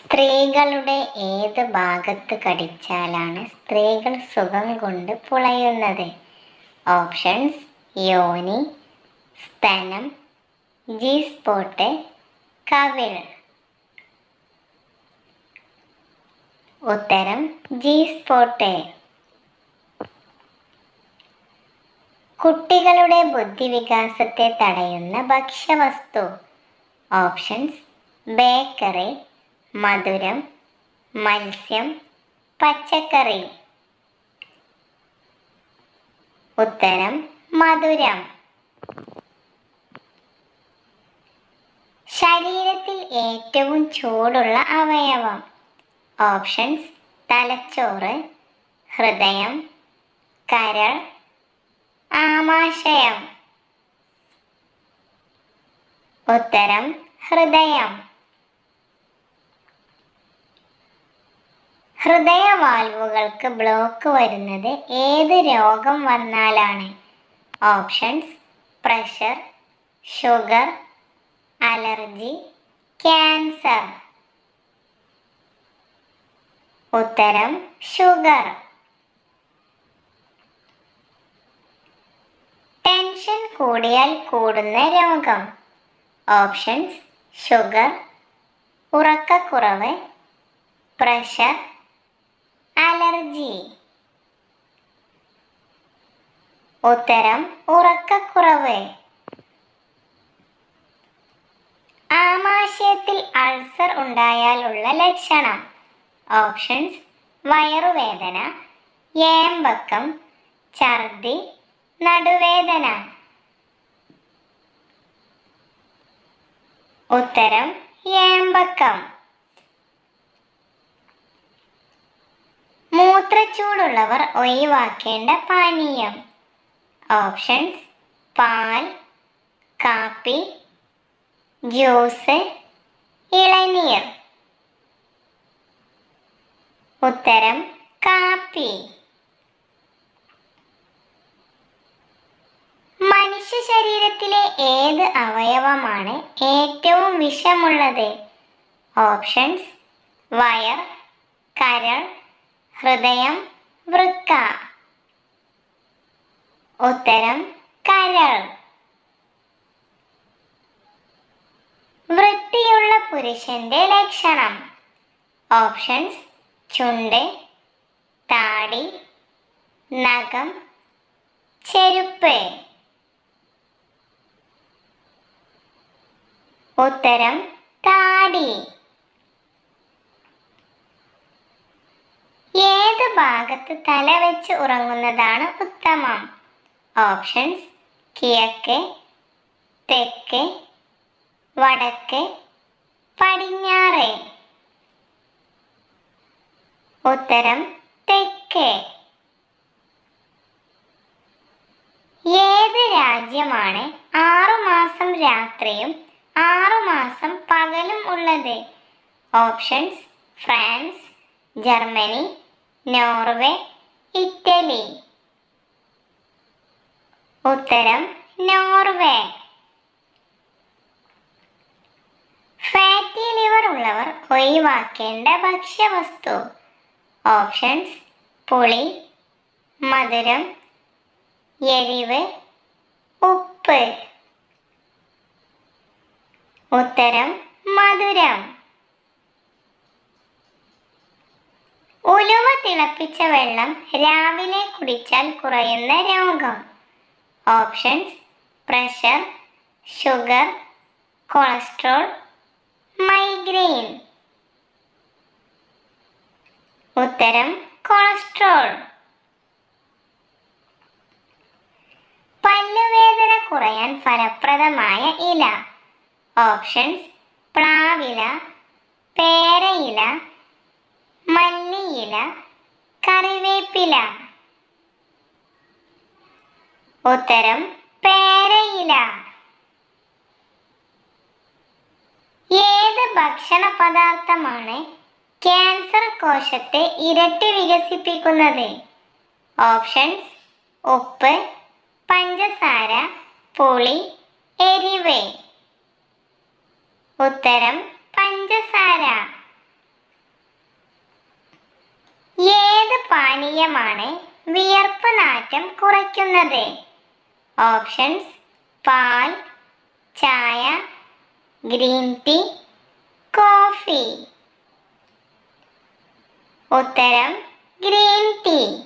സ്ത്രീകളുടെ ഏത് ഭാഗത്ത് കടിച്ചാലാണ് സ്ത്രീകൾ സുഖം കൊണ്ട് പുളയുന്നത്? ഓപ്ഷൻസ് യോനി സ്തനം ജി സ്പോട്ട് കവിൾ. ഉത്തരം ജി സ്പോട്ട് കുട്ടികളുടെ ബുദ്ധിവികാസത്തെ തടയുന്ന ഭക്ഷ്യവസ്തു. ഓപ്ഷൻസ് ബേക്കറി മധുരം മത്സ്യം പച്ചക്കറി. ഉത്തരം മധുരം. ശരീരത്തിൽ ഏറ്റവും ചൂടുള്ള അവയവം. ഓപ്ഷൻസ് തലച്ചോറ് ഹൃദയം കരൾ ആമാശയം. ഉത്തരം ഹൃദയം. ഹൃദയവാൽവുകൾക്ക് ബ്ലോക്ക് വരുന്നത് ഏത് രോഗം വന്നാലാണ്? Options pressure sugar allergy cancer ഉത്തരം ഷുഗർ ടെൻഷൻ കൂടിയാൽ കൂടുന്ന രോഗം. ഓപ്ഷൻസ് ഷുഗർ ഉറക്കക്കുറവ് പ്രഷർ അലർജി. ഉത്തരം ഉറക്കക്കുറവ്. ആമാശയത്തിൽ അൾസർ ഉണ്ടായാലുള്ള ലക്ഷണം. ഓപ്ഷൻസ് വയറുവേദന ഏമ്പക്കം ഛർദി നടുവേദന. ഉത്തരം ഏമ്പക്കം. മൂത്രച്ചൂടുള്ളവർ ഒഴിവാക്കേണ്ട പാനീയം. ഓപ്ഷൻസ് പാൽ കാപ്പി ജ്യൂസ് ഇളനീർ. ഉത്തരം കാപ്പി. മനുഷ്യ ശരീരത്തിലെ ഏത് അവയവമാണ് ഏറ്റവും വിഷമുള്ളത്? ഓപ്ഷൻസ് വയർ കരൾ ഹൃദയം വൃക്ക. ഉത്തരം കരൾ. വൃത്തിയുള്ള പുരുഷന്റെ ലക്ഷണം. ഓപ്ഷൻസ് ചുണ്ട് താടി നഖം ചെരുപ്പ്. ഉത്തരം താടി ഏത് ഭാഗത്ത് തല വെച്ച് ഉറങ്ങുന്നതാണ് ഉത്തമം. ഓപ്ഷൻസ് കിഴക്ക് തെക്ക് വടക്ക് പടിഞ്ഞാറ്. ഉത്തരം തെക്ക്. ഏത് രാജ്യമാണ് ആറുമാസം രാത്രിയും ആറുമാസം പകലും ഉള്ളത്? Options France Germany Norway Italy. ഉത്തരം നോർവേ. ഫാറ്റി ലിവർ ഉള്ളവർ ഒഴിവാക്കേണ്ട ഭക്ഷ്യവസ്തു. ഓപ്ഷൻസ് പുളി മധുരം എരിവ് ഉപ്പ്. ഉത്തരം മധുരം. ഉലുവ തിളപ്പിച്ച വെള്ളം രാവിലെ കുടിച്ചാൽ കുറയുന്ന രോഗം. Options pressure sugar cholesterol migraine. ഉത്തരം കൊളസ്ട്രോൾ. പല്ലുവേദന കുറയാൻ ഫലപ്രദമായ ഇല. ഓപ്ഷൻസ് പ്ലാവില പേരയില മല്ലിയില കറിവേപ്പില. ഉത്തരം പേരയില. ഏത് ഭക്ഷണ പദാർത്ഥമാണ് ക്യാൻസർ കോശത്തെ ഇരട്ടി വികസിപ്പിക്കുന്നത്? ഓപ്ഷൻസ് ഉപ്പ് പഞ്ചസാര പുളി എരിവേ. ഉത്തരം പഞ്ചസാര. പാനീയമാണ് വിയർപ്പ് നാറ്റം കുറയ്ക്കുന്നത്? ഓപ്ഷൻസ് പാൽ ചായ ഗ്രീൻ ടീ കോഫി. ഉത്തരം ഗ്രീൻ ടീ.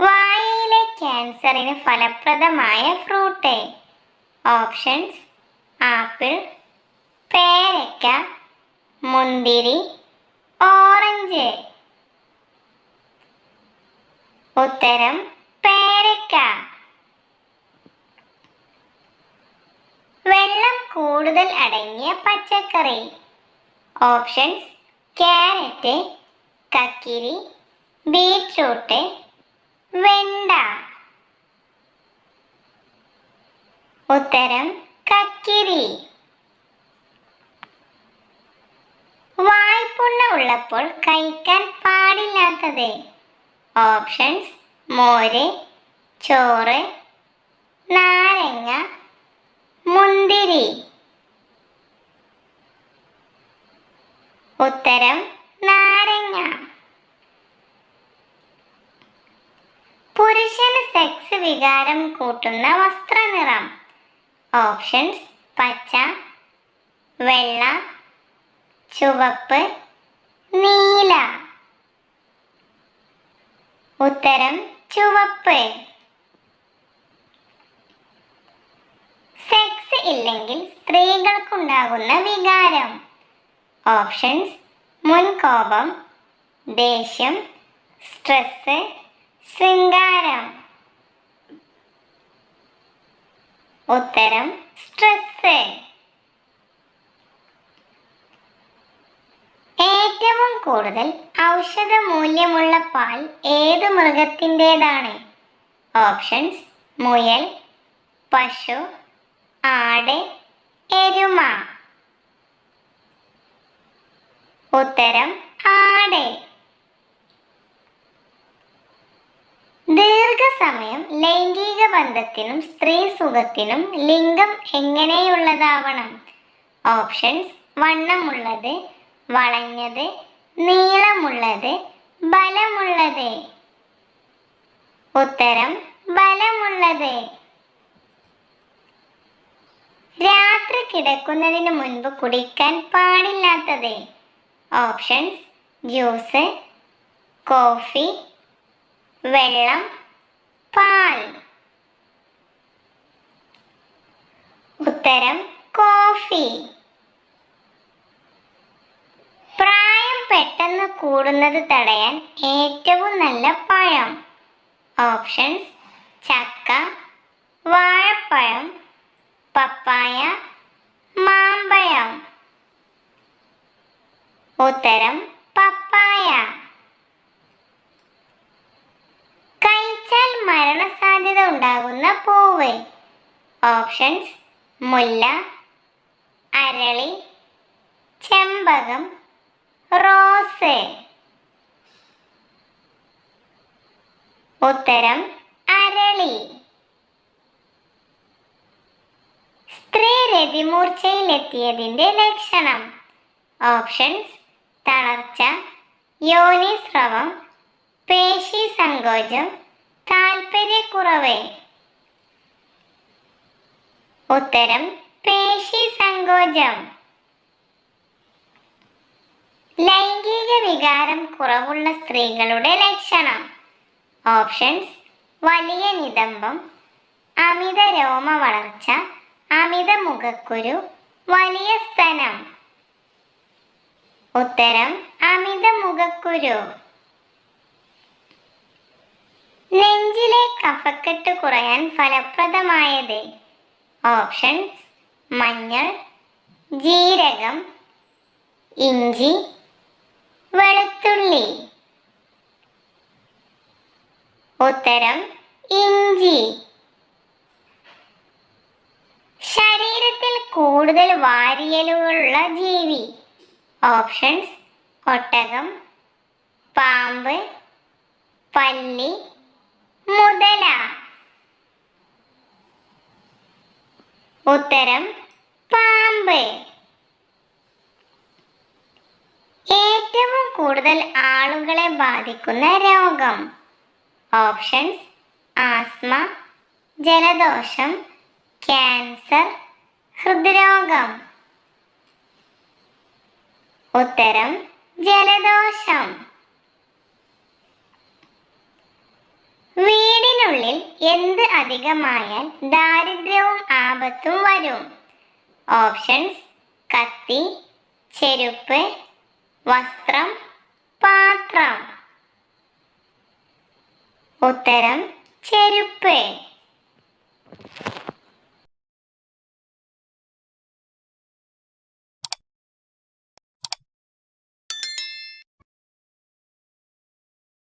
വായയിലെ ക്യാൻസറിന് ഫലപ്രദമായ ഫ്രൂട്ട്. ഓപ്ഷൻസ് ആപ്പിൾ പേരയ്ക്ക മുന്തിരി ഓറഞ്ച്. ഉത്തരം പേരക്ക. വെള്ളം കൂടുതൽ അടങ്ങിയ പച്ചക്കറി. ഓപ്ഷൻസ് ക്യാരറ്റ് കക്കിരി ബീറ്റ്റൂട്ട് വെണ്ട. ഉത്തരം കക്കിരി. വായ്പുണ്ണ ഉള്ളപ്പോൾ കഴിക്കാൻ പാടില്ലാത്തത്. ഓപ്ഷൻസ് മോര് ചോറ് നാരങ്ങ മുന്തിരി. ഉത്തരം നാരങ്ങ. പുരുഷന് സെക്സ് വികാരം കൂട്ടുന്ന വസ്ത്രനിറം. ഓപ്ഷൻസ് പച്ച വെള്ള ചുവപ്പ് നീല. ഉത്തരം ചുവപ്പ്. സെക്സ് ഇല്ലെങ്കിൽ സ്ത്രീകൾക്കുണ്ടാകുന്ന വികാരം. ഓപ്ഷൻസ് മുൻകോപം ദേഷ്യം സ്ട്രെസ് ശൃംഗാരം. ഉത്തരം സ്ട്രെസ് ഏറ്റവും കൂടുതൽ ഔഷധ മൂല്യമുള്ള പാൽ ഏത് മൃഗത്തിന്റെതാണ്? ഓപ്ഷൻസ് മുയൽ പശു ആട് എരുമ. ഉത്തരം ആട്. ദീർഘസമയം ലൈംഗിക ബന്ധത്തിനും സ്ത്രീ സുഖത്തിനും ലിംഗം എങ്ങനെയുള്ളതാവണം? ഓപ്ഷൻസ് വണ്ണമുള്ളത് വളഞ്ഞത് നീളമുള്ളത് ബലമുള്ളത്. ഉത്തരം ബലമുള്ളത്. രാത്രി കിടക്കുന്നതിന് മുൻപ് കുടിക്കാൻ പാടില്ലാത്തത്. ഓപ്ഷൻസ് ജ്യൂസ് കോഫി വെള്ളം പാൽ. ഉത്തരം കോഫി. പ്രായം പെട്ടെന്ന് കൂടുന്നത് തടയാൻ ഏറ്റവും നല്ല പഴം. ഓപ്ഷൻസ് ചക്ക വാഴപ്പഴം പപ്പായ മാമ്പഴം. ഉത്തരം പപ്പായ. കഴിച്ചാൽ മരണസാധ്യത ഉണ്ടാകുന്ന പൂവ്. ഓപ്ഷൻസ് മുല്ല അരളി ചെമ്പകം റോസ്. ഉത്തരം അരളി. സ്ത്രീ രതിമൂർച്ചയിലെത്തിയതിന്റെ ലക്ഷണം. ഓപ്ഷൻസ് തളർച്ച യോനി യോനിസ്രവം പേശി സങ്കോചം താല്പര്യക്കുറവ് ഉത്തരം പേശി സങ്കോചം. ലൈംഗിക വികാരം കുറവുള്ള സ്ത്രീകളുടെ ലക്ഷണം. ഓപ്ഷൻസ് വലിയ നിതംബം അമിത രോമ വളർച്ച അമിത മുഖക്കുരു വലിയ സ്തനം. ഉത്തരം അമിത മുഖക്കുരു. നെഞ്ചിലെ കഫക്കെട്ട് കുറയാൻ ഫലപ്രദമായത്. ഓപ്ഷൻസ് മഞ്ഞൾ ജീരകം ഇഞ്ചി വെളുത്തുള്ളി. ഉത്തരം ഇഞ്ചി. ശരീരത്തിൽ കൂടുതൽ വാരിയലുകളുള്ള ജീവി. ഓപ്ഷൻസ് ഒട്ടകം പാമ്പ് പല്ലി മുതല. ഉത്തരം പാമ്പ്. ഏറ്റവും കൂടുതൽ ആളുകളെ ബാധിക്കുന്ന രോഗം. ഓപ്ഷൻസ് ആസ്മ ജലദോഷം ക്യാൻസർ ഹൃദ്രോഗം. ഉത്തരം ജലദോഷം. വീടിനുള്ളിൽ എന്ത് അധികമായാൽ ദാരിദ്ര്യവും ആപത്തും വരും. ഓപ്ഷൻസ് കത്തി ചെരുപ്പ് വസ്ത്രം പാത്രം. ഉത്തരം ചെരുപ്പ്.